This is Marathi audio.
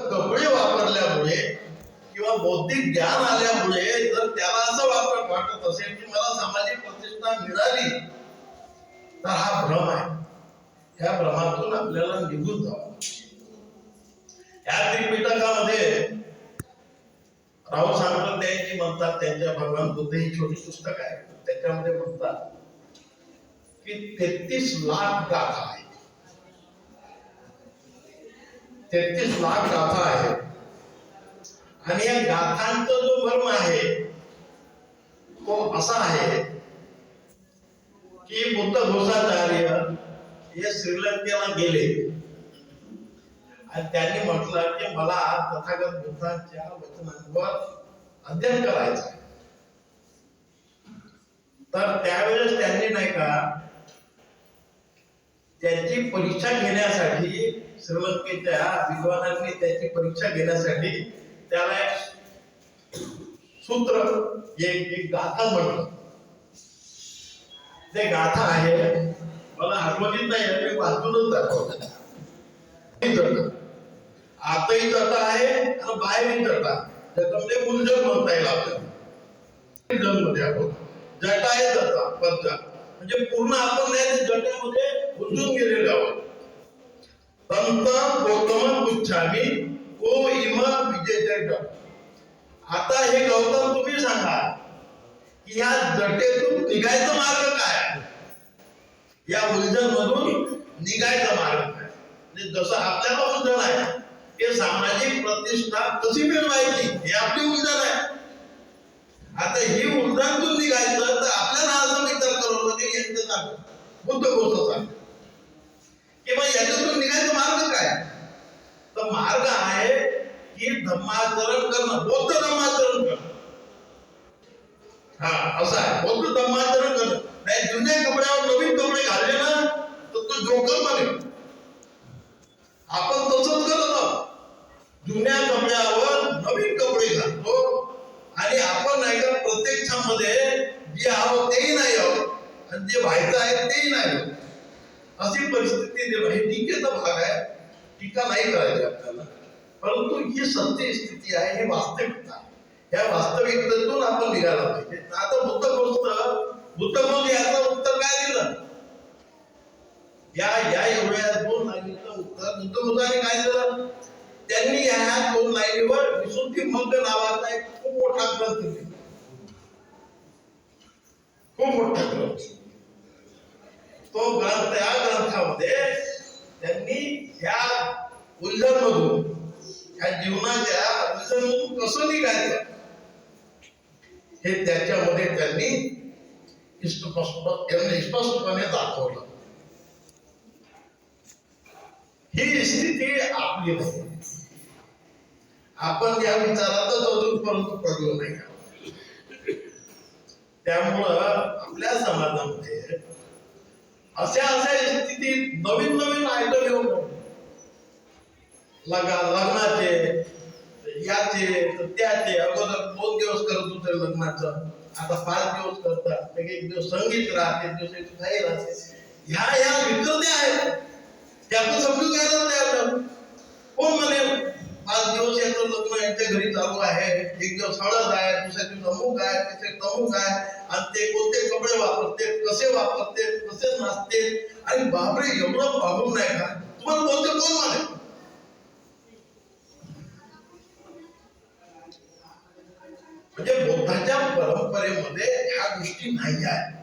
कपडे वापरल्यामुळे किंवा बौद्धिक ज्ञान आल्यामुळे जर त्याला असं वापर वाटत असेल की मला सामाजिक प्रतिष्ठा मिळाली तर हा भ्रम आहे. या भ्रमातून आपल्याला निघून जावं या त्रिपिटकामध्ये राहुल सांप्रदायची म्हणतात त्यांच्या भगवान बुद्ध ही छोटी पुस्तक आहे. त्याच्यामध्ये म्हणतात की तेहतीस लाख गाथा आहेत. तेहतीस लाख गाथा आहेत. आणि या गाथांचा जो मर्म आहे तो असा आहे की बुद्ध घोषाचार्य हे श्रीलंकेला गेले. आणि त्यांनी म्हटलं की मला तथागत बुद्धांच्या वचनांवर अध्ययन करायचं तर त्यावेळेस त्यांनी नाही का त्याची परीक्षा घेण्यासाठी श्रीलंकेच्या विद्वानांनी त्याची परीक्षा घेण्यासाठी त्याला एक सूत्र एक गाथा म्हटलं. ते गाथा आहे मला आठवणीत नाही मी वाचूनच दाखवतो. आताही जाता जटा आहे आणि बाहेरही जटा त्याच्यामध्ये गुंजन म्हणता येईल आपल्याला. गुंजनमध्ये आहोत. जटा आहे जटा पंचा म्हणजे पूर्ण आपण नाही ते जटामध्ये गुंजून गेलेले आहोत संत गौतम गुच्छामी को इम विजय आता हे गौतम तुम्ही सांगा की या जटेतून निघायचा मार्ग काय या उलझन मधून निघायचा मार्ग काय म्हणजे जसं आपल्याला उलझन आहे ते सामाजिक प्रतिष्ठा कशी मिळवायची? हे आपली उलझन आहे. आता ही उलझनतून निघायचं तर आपल्याला असं विचार करावं लागेल यांचं सांग बुद्ध गोष्ट सांग की मग याच्यातून निघायचा मार्ग काय तर मार्ग आहे की धर्माचरण करणं बौद्ध धर्माचरण करणं. हा असं आहे. बौद्ध धर्माचरण करणं. नाही जुन्या कपड्यावर नवीन कपडे घालले ना तर तो जोकर बने आपण तसंच करत आहोत. जुन्या कपड्यावर नवीन कपडे घालतो. आणि आपण नाही का प्रत्यक्षामध्ये जे आहोत तेही नाही आहोत. आणि जे व्हायचं आहे तेही नाही अशी परिस्थिती निर्माण हे टीकेचा भाग आहे. टीका नाही करायची आपल्याला. परंतु ही सत्य स्थिती आहे हे वास्तविकता या वास्तविकतेतून आपण निघायला पाहिजे. आता बुद्ध गोष्ट बुद्ध मग याचं उत्तर काय दिलं? या या एवढ्या दोन लाईनीचं उत्तर बुद्ध बुद्धाने काय दिलं? त्यांनी या दोन लाईनीवर विसुद्धी मंग नावाचा एक खूप मोठा ग्रंथ लिहिला. खूप मोठा ग्रंथ. तो ग्रंथ या ग्रंथामध्ये त्यांनी ह्या उल्लंघमधून ह्या जीवनाच्या अडचणीतून कसं निघायचं? हे त्याच्यामध्ये त्यांनी त्यांनी स्पष्टपणे दाखवलं. ही स्थिती आपली नाही. आपण या विचारातच अजूनपर्यंत पडलो नाही त्यामुळं आपल्या समाजामध्ये अशा अशा स्थितीत नवीन नवीन आयटम येऊन लग्न लग्नाचे याचे त्याचे. अगोदर दोन दिवस करत होते लग्नाचं. आता पाच दिवस करतात. एक एक दिवस संगीत राहते दिवस एक काही राहते. ह्या ह्या विकृत्या आहेत. त्यातून समजून घ्यायला तयार कोण म्हणे पाच दिवस याचं लग्न यांच्या घरी चालू आहे. एक दिवस हळद आहे दुसऱ्या दिवस अमुक आहे तिसरे तमुक आहे. आणि ते कोणते कपडे वापरते कसे वापरते कसे नाचते. आणि बापरे एवढं पाहून नाही का? तुम्हाला कोणते कोण म्हणे म्हणजे बुद्धाच्या परंपरेमध्ये ह्या गोष्टी नाही आहेत.